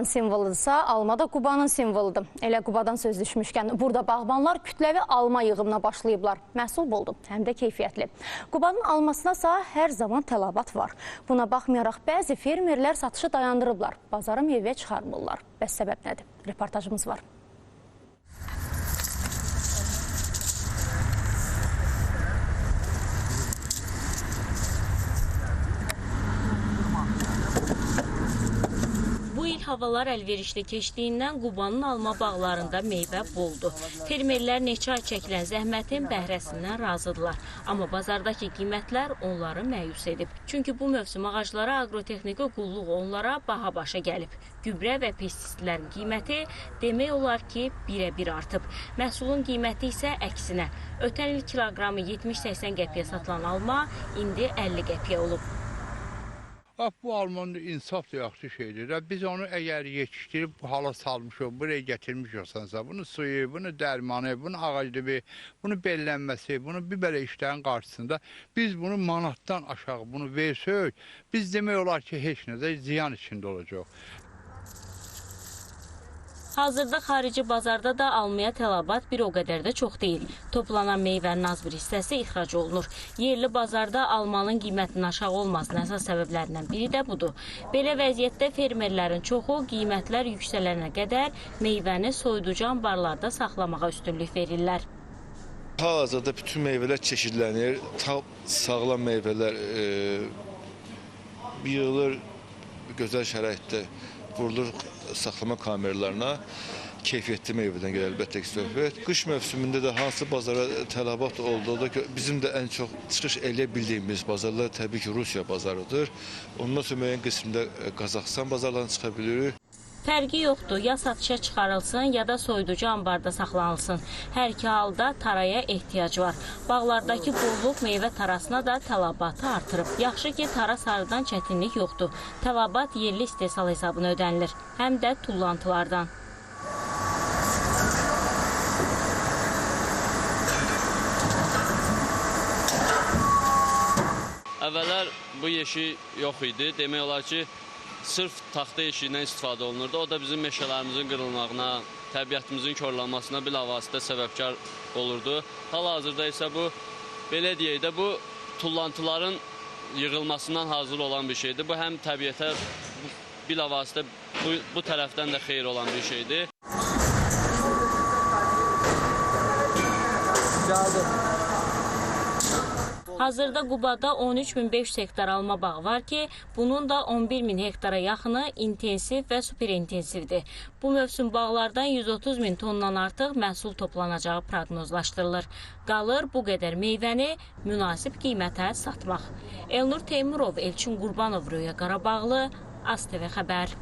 Qubanın simvoludursa, alma da Qubanın simvoludur. Elə Qubadan söz düşmüşkən, burada bağbanlar kütləvi alma yığımına başlayıblar. Məhsul boldu, həm də keyfiyyətli. Qubanın almasına isə hər zaman tələbat var. Buna baxmayaraq bəzi fermerlər satışı dayandırıblar. Bazara meyvə çıxarmırlar. Bəs səbəb nədir? Reportajımız var. Havalar əlverişli keçdiyindən Qubanın alma bağlarında meyvə boldu. Fermerlər neçə ay çəkilən zəhmətin bəhrəsindən razıdırlar. Amma bazardakı qiymətlər onları məyus edib. Çünki bu mövsüm ağaclara aqrotexniki qulluq onlara baha başa gəlib. Gübrə və pestisitlərin qiyməti demək olar ki, birə-bir artıb. Məhsulun qiyməti isə əksinə. Ötən il kiloqramı 70-80 qəpiyə satılan alma indi 50 qəpiyə olub. Bax bu alman insaf da yaxşı şeydir. də. Biz onu əgər yetişdirib bu hala salmışıq, buraya gətirmişiksə, bunu suyu, bunu dərmanı, bunu ağacdibi, bunu bellənməsi, bunu bir belə işlərin qarşısında biz bunu manatdan aşağı bunu versək, biz demək olar ki, heç nədə ziyan içində olacaq. Hazırda xarici bazarda da almaya tələbat bir o qədər də çox deyil. Toplanan meyvənin az bir hissəsi ixrac olunur. Yerli bazarda almanın qiymətinin aşağı olmasının əsas səbəblərindən biri də budur. Belə vəziyyətdə fermerlərin çoxu qiymətlər yüksələnə qədər meyvəni soyuducu anbarlarda saxlamağa üstünlük verirlər. Hal-hazırda bütün meyvələr çeşidlənir. Tam sağlam meyvələr e, yığılır gözəl şəraitdə vurulur saxlama kameralarına. Keyfiyyətli meyvədən gəlir əlbəttə ki söhbət. Qış mövsümündə də hansı bazara tələbat olduğu da bizim də ən çox çıxış eləyə bildiyimiz bazarlar təbii ki Rusiya bazarıdır. Ondan sonra müəyyən qismində e, Qazaxıstan bazarlarına çıxa. Fərqi yoxdur, ya satışa çıxarılsın, ya da soyuducu anbarda saxlanılsın. Hər iki halda taraya ehtiyac var. Bağlardakı qulluq meyvə tarasına da tələbatı artırıb. Yaxşı ki, tara sarıdan çətinlik yoxdur. Tələbat yerli istehsal hesabına ödənilir, həm də tullantılardan. Əvvəllər bu yeşik yox idi. Demək olar ki, sırf taxta yeşiyindən istifadə olunurdu. O da bizim meşələrimizin qırılmağına, təbiətimizin korlanmasına bilavasitə səbəbkar olurdu. Hal-hazırda isə bu belə deyək də bu tullantıların yığılmasından hazır olan bir şeydir. Bu həm təbiətə bilavasitə bu, bu tərəfdən də xeyir olan bir şeydir. Hazırda Qubada 13500 hektar alma bağı var ki, bunun da 11000 hektara yaxını intensiv və superintensivdir. Bu mövsüm bağlardan 130 min tondan artıq məhsul toplanacağı proqnozlaşdırılır. Qalır bu qədər meyvəni münasib qiymətə satmaq. Elnur Teymurov, Elçin Qurbanov, Röya Qarabağlı, ASTV xəbər.